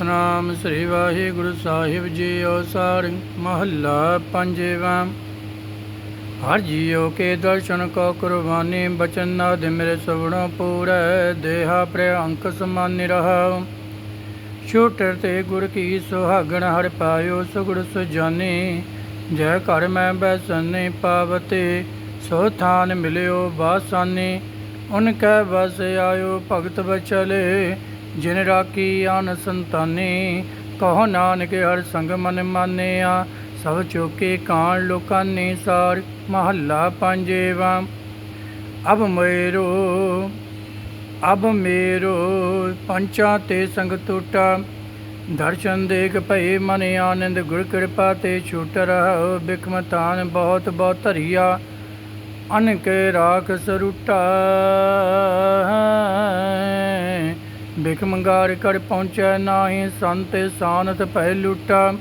ਸਤਨਾਮ ਸ੍ਰੀ ਵਾਹਿਗੁਰੂ ਸਾਹਿਬ ਜੀਓ ਸਾਰ ਮਹੱਲਾ ਪੰਜਵਾਂ। ਹਰ ਜੀਓ ਕੇ ਦਰਸ਼ਨ ਕੋ ਕੁਰਬਾਨੀ, ਬਚਨ ਨਾਦ ਮੇਰੇ ਸਵਣੋ ਪੂਰੈ, ਦੇਹਾ ਪ੍ਰਿਅੰਕ ਸਮਾਨ ਰਹਾ ਛੋਟਰ ਤੇ ਗੁਰ ਕੀ ਸੁਹਾਗਣ, ਹਰ ਪਾਇਓ ਸੁਗੜ ਸੁਜਾਨੀ। ਜੈ ਘਰ ਮੈਂ ਬੈਸਨੇ ਪਾਵਤੇ, ਸੋ ਥਾਨ ਮਿਲਿਓ ਬਾਸਾਨੀ। ਉਨ ਕੈ ਵਸ ਆਇਓ ਭਗਤ ਬਚਲੇ ਜਿਨ ਰਾਖੀ ਆਨ ਸੰਤਾਨੀ, ਕਹੋ ਨਾਨਕ ਹਰ ਸੰਗ ਮਨ ਮਾਨਿਆ, ਸਭ ਚੋਕੇ ਕਾਣ ਨੇ ਸਾਰ, ਮਹੱਲਾ ਪੰਜੇਵਾ। ਅਬ ਮੇਰੋ ਅਬ ਮੇਰੋ, ਪੰਚਾਂ ਤੇ ਸੰਗ ਟੂਟਾ। ਦਰਸ਼ਨ ਦੇਖ ਭਏ ਮਨ ਆਨੰਦ, ਗੁਰ ਕਿਰਪਾ ਤੇ ਛੂਟ ਰਹਾ ਬਿਕਮਤਾਨ ਬਹੁਤ ਬਹੁਤ ਧਰੀਆ। ਅਨ ਕੇ ਰਾਖ ਸਰੂਟਾ ਬਿਕ ਮੰਗਾਰ ਕਰ ਪਹੁੰਚੈ ਨਾਹੀ, ਸੰਤ ਸਾਨਤ ਭੈ ਲੁਟਾ।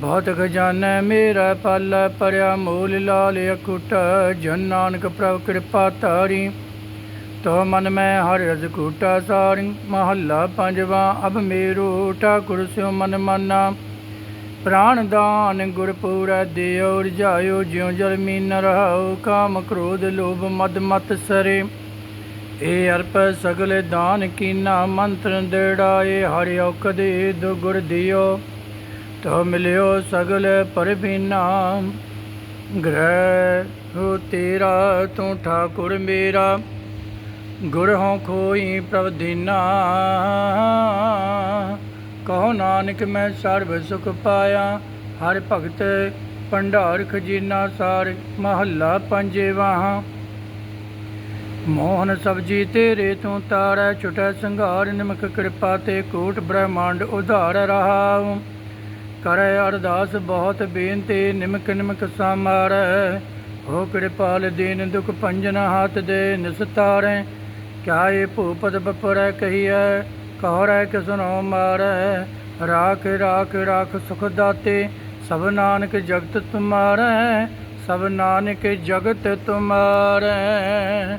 ਬਹੁਤ ਖਜ਼ਾਨਾ ਮੇਰਾ ਪਾਲ ਪਰਿਆ ਮੂਲ ਲਾਲ ਅਕੁਟ ਜਨ ਨਾਨਕ ਪ੍ਰਭ ਕਿਰਪਾ ਧਾਰੀ, ਤੋ ਮਨ ਮੈਂ ਹਰ ਰਜ ਕੂਟਾ ਸਾਰਿ। ਮਹੱਲਾ ਪੰਜਵਾ, ਅਬ ਮੇਰੂ ਠਾਕੁਰ ਸਿਉ ਮਨ ਮਾਨਾ। ਪ੍ਰਾਣ ਦਾਨ ਗੁਰ ਪੂਰੈ ਦਿਓ, ਰਜਾਇਓ ਜਿਉ ਜਲ ਮੀਨ ਰਹਾਉ। ਕਾਮ ਕ੍ਰੋਧ ਲੋਭ ਮਦ ਮਤ ਸਰੇ। ਏ ਅਰਪ ਸਗਲ ਦਾਨ ਕੀਨਾ ਮੰਤਰ ਦੇੜਾਏ, ਹਰਿ ਔਕਦੇ ਦੁ ਗੁਰ ਦਿਓ। ਤੋ ਮਿਲਿਓ ਸਗਲ ਪਰਬੀਨਾ, ਗ੍ਰਹਿ ਹੋ ਤੇਰਾ ਤੂੰ ਠਾਕੁਰ ਮੇਰਾ, ਗੁਰ ਹੋਂ ਖੋਈ ਪ੍ਰਭ ਦੀਨਾ। ਕਹੋ ਨਾਨਕ ਮੈਂ ਸਰਬ ਸੁਖ ਪਾਇਆ, ਹਰ ਭਗਤ ਭੰਡਾਰ ਖਜ਼ੀਨਾ ਸਾਰ ਮਹੱਲਾ ਪੰਜੇਵਾਂ ਮੋਹਨ ਸਬਜੀ ਤੇਰੇ ਤੂੰ ਤਾਰੈ ਛੁਟੈ ਸੰਘਾਰ, ਨਿਮਕ ਕਿਰਪਾ ਤੇ ਕੋਟ ਬ੍ਰਹਮੰਡ ਉਧਾਰ ਰਹਾਉ। ਕਰੈ ਅਰਦਾਸ, ਬਹੁਤ ਬੇਨਤੀ, ਨਿਮਕ ਨਿਮਕ ਸਮਾਰੈ ਹੋ ਕਿਰਪਾਲ ਦੀਨ, ਦੁਖ ਭੰਜਨ ਹੱਥ ਦੇ ਨਿਸਤਾਰੈ। ਕਿਆ ਏ ਭੂਪਤ ਬਪਰੈ ਕਹੀਐ, ਕਹਰੈ ਕਿਸਨੋ ਮਾਰੈ। ਰਾਖ ਰਾਖ ਰਾਖ ਸੁਖ ਦਾਤੇ, ਸਭ ਨਾਨਕ ਜਗਤ ਤੁਮਾਰੈ। ਸਭ ਨਾਨਕ ਜਗਤ ਤੁਮਾਰੈ।